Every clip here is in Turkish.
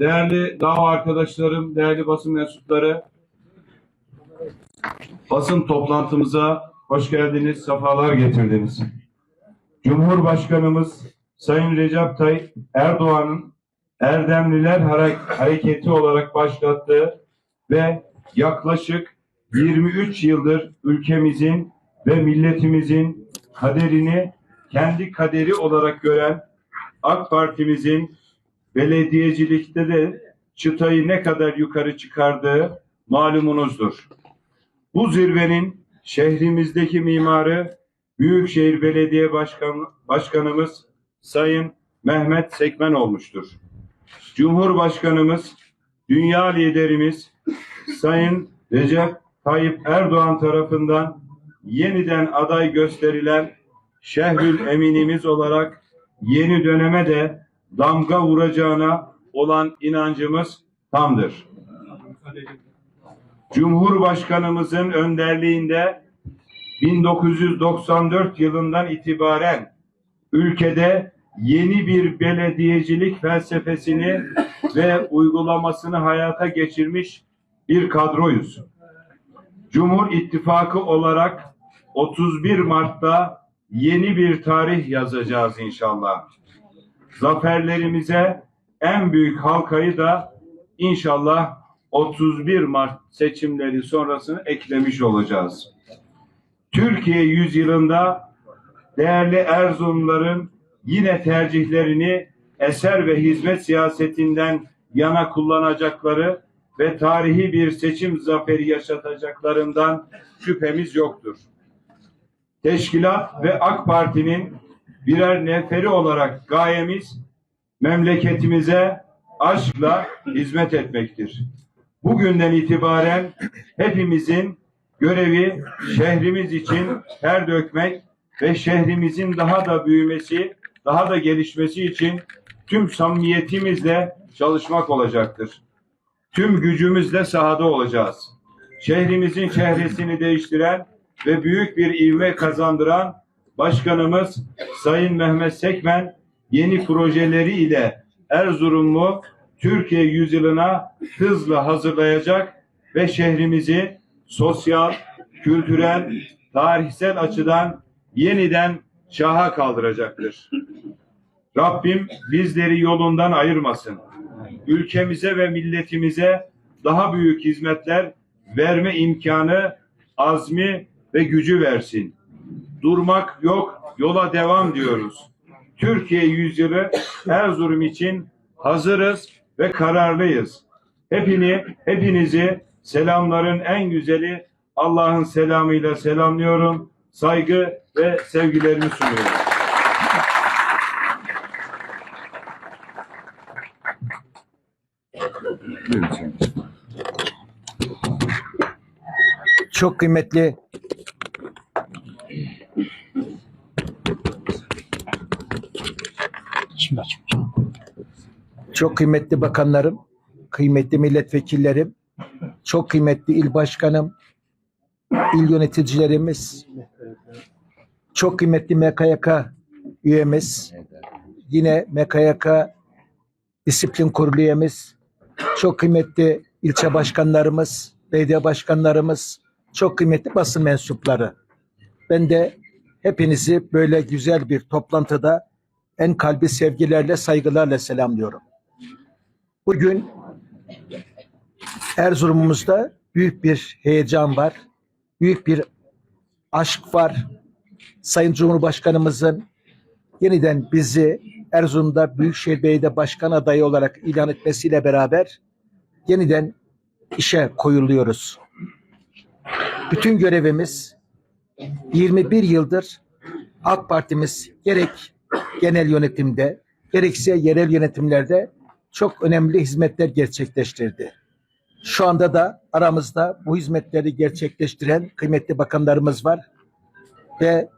değerli dava arkadaşlarım, değerli basın mensupları, basın toplantımıza hoş geldiniz, sefalar getirdiniz. Cumhurbaşkanımız Sayın Recep Tayyip Erdoğan'ın Erdemliler Hare- Hareketi olarak başlattığı ve yaklaşık 23 yıldır ülkemizin ve milletimizin kaderini kendi kaderi olarak gören AK Parti'mizin belediyecilikte de çıtayı ne kadar yukarı çıkardığı malumunuzdur. Bu zirvenin şehrimizdeki mimarı Büyükşehir Belediye Başkan, Başkanımız Sayın Mehmet Sekmen olmuştur. Cumhurbaşkanımız, dünya liderimiz Sayın Recep Tayyip Erdoğan tarafından yeniden aday gösterilen Şehrül Eminimiz olarak yeni döneme de damga vuracağına olan inancımız tamdır. Cumhurbaşkanımızın önderliğinde 1994 yılından itibaren ülkede yeni bir belediyecilik felsefesini ve uygulamasını hayata geçirmiş bir kadroyuz. Cumhur İttifakı olarak 31 Mart'ta yeni bir tarih yazacağız inşallah. Zaferlerimize en büyük halkayı da inşallah 31 Mart seçimleri sonrasını eklemiş olacağız. Türkiye yüzyılında değerli Erzurumların yine tercihlerini eser ve hizmet siyasetinden yana kullanacakları ve tarihi bir seçim zaferi yaşatacaklarından şüphemiz yoktur. Teşkilat ve AK Parti'nin birer neferi olarak gayemiz memleketimize aşkla hizmet etmektir. Bugünden itibaren hepimizin görevi şehrimiz için ter dökmek ve şehrimizin daha da büyümesi, daha da gelişmesi için tüm samimiyetimizle çalışmak olacaktır. Tüm gücümüzle sahada olacağız. Şehrimizin çehresini değiştiren ve büyük bir ivme kazandıran Başkanımız Sayın Mehmet Sekmen yeni projeleri ile Erzurum'u Türkiye yüzyılına hızla hazırlayacak ve şehrimizi sosyal, kültürel, tarihsel açıdan yeniden şaha kaldıracaktır. Rabbim bizleri yolundan ayırmasın. Ülkemize ve milletimize daha büyük hizmetler verme imkanı, azmi ve gücü versin. Durmak yok, yola devam diyoruz. Türkiye yüzyılı Erzurum için hazırız ve kararlıyız. Hepini, hepinizi selamların en güzeli Allah'ın selamıyla selamlıyorum. Saygı ve sevgilerimi sunuyorum. Çok kıymetli çok kıymetli bakanlarım, kıymetli milletvekillerim, çok kıymetli il başkanım, il yöneticilerimiz, çok kıymetli MKYK üyemiz, yine MKYK disiplin kurulu üyemiz, çok kıymetli ilçe başkanlarımız, belediye başkanlarımız, çok kıymetli basın mensupları. Ben de hepinizi böyle güzel bir toplantıda en kalbi sevgilerle, saygılarla selamlıyorum. Bugün Erzurum'umuzda büyük bir heyecan var, büyük bir aşk var. Sayın Cumhurbaşkanımızın yeniden bizi Erzurum'da Büyükşehir Belediye Başkan adayı olarak ilan etmesiyle beraber yeniden işe koyuluyoruz. Bütün görevimiz 21 yıldır AK Partimiz gerek genel yönetimde gerekse yerel yönetimlerde çok önemli hizmetler gerçekleştirdi. Şu anda da aramızda bu hizmetleri gerçekleştiren kıymetli bakanlarımız var ve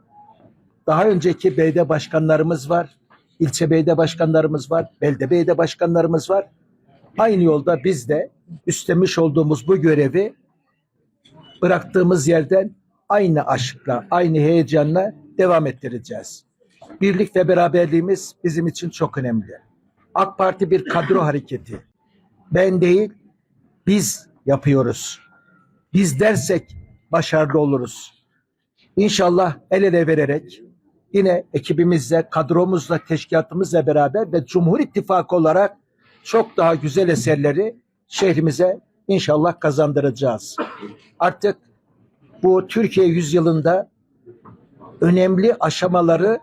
daha önceki belediye başkanlarımız var, ilçe belediye başkanlarımız var, belde belediye başkanlarımız var. Aynı yolda biz de üstlenmiş olduğumuz bu görevi bıraktığımız yerden aynı aşkla, aynı heyecanla devam ettireceğiz. Birlik ve beraberliğimiz bizim için çok önemli. AK Parti bir kadro hareketi. ben değil biz yapıyoruz. Biz dersek başarılı oluruz. İnşallah el ele vererek yine ekibimizle, kadromuzla, teşkilatımızla beraber ve Cumhur İttifakı olarak çok daha güzel eserleri şehrimize inşallah kazandıracağız. Artık bu Türkiye yüzyılında önemli aşamaları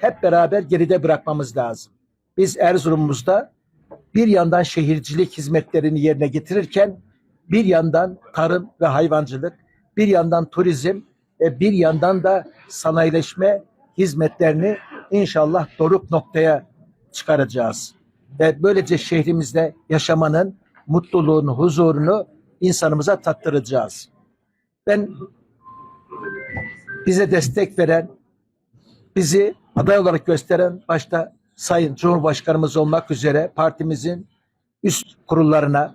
hep beraber geride bırakmamız lazım. Biz Erzurum'umuzda bir yandan şehircilik hizmetlerini yerine getirirken bir yandan tarım ve hayvancılık, bir yandan turizm ve bir yandan da sanayileşme hizmetlerini inşallah doruk noktaya çıkaracağız. Ve böylece şehrimizde yaşamanın mutluluğunu, huzurunu insanımıza tattıracağız. Ben bize destek veren, bizi aday olarak gösteren başta Sayın Cumhurbaşkanımız olmak üzere partimizin üst kurullarına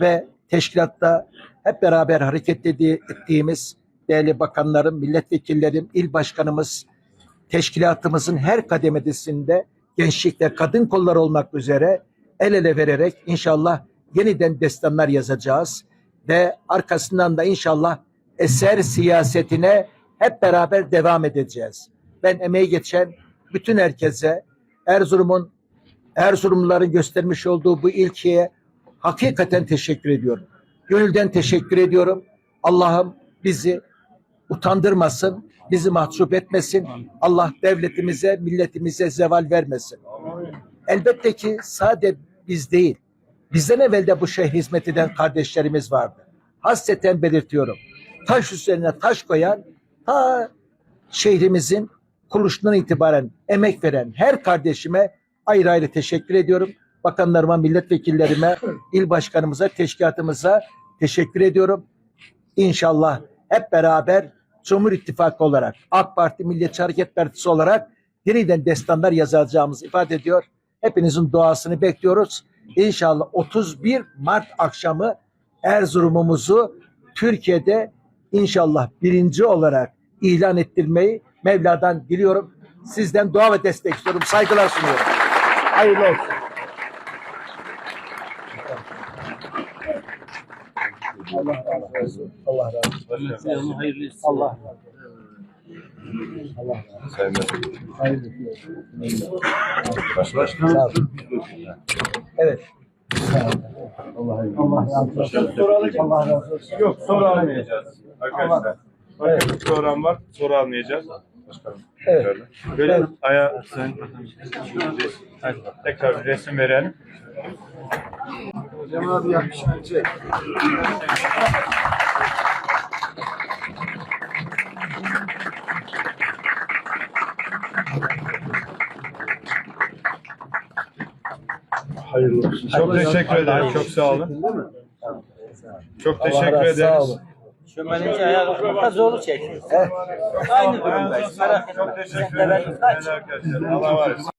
ve teşkilatta hep beraber hareket ettiğimiz değerli bakanlarım, milletvekillerim, il başkanımız, teşkilatımızın her kademesinde gençlik ve kadın kolları olmak üzere el ele vererek inşallah yeniden destanlar yazacağız ve arkasından da inşallah eser siyasetine hep beraber devam edeceğiz. Ben emeği geçen bütün herkese Erzurum'un Erzurumluların göstermiş olduğu bu ilkiye hakikaten teşekkür ediyorum. Gönülden teşekkür ediyorum. Allah'ım bizi utandırmasın, bizi mahcup etmesin. Allah devletimize, milletimize zeval vermesin. Elbette ki sade biz değil, bizden evvel de bu şehre hizmet eden kardeşlerimiz vardı. Hasreten belirtiyorum. Taş üzerine taş koyan, ta şehrimizin kuruluşundan itibaren emek veren her kardeşime ayrı ayrı teşekkür ediyorum. Bakanlarıma, milletvekillerime, il başkanımıza, teşkilatımıza teşekkür ediyorum. İnşallah hep beraber Cumhur İttifakı olarak, AK Parti Milliyetçi Hareket Partisi olarak yeniden destanlar yazacağımızı ifade ediyor. Hepinizin duasını bekliyoruz. İnşallah 31 Mart akşamı Erzurum'umuzu Türkiye'de inşallah birinci olarak ilan ettirmeyi Mevla'dan diliyorum. Sizden dua ve destek istiyorum. Saygılar sunuyorum. Hayırlı olsun. Allah razı olsun. Allah razı olsun. Allah razı olsun. Allah razı olsun. Başkanım. Hayırlı olsun. Başkanım. Olun. Evet. Allah razı olsun. Allah razı olsun. Yok soru almayacağız arkadaşlar. Bakın Evet. bir program var. Soru almayacağız. Başkanım. Evet. Böyle Evet. aya sen tekrar bir resim verelim. Cem abi yakışıklı. Hayırlı olsun. Çok teşekkür ederim. Çok sağ olun. Çok teşekkür ederiz. Olun. Şömenince ayağa zorluk çekiyor. Aynı durumdayız. Merak etme. Çok teşekkür Sen de ben- ederim. Arkadaşlar. Allah var.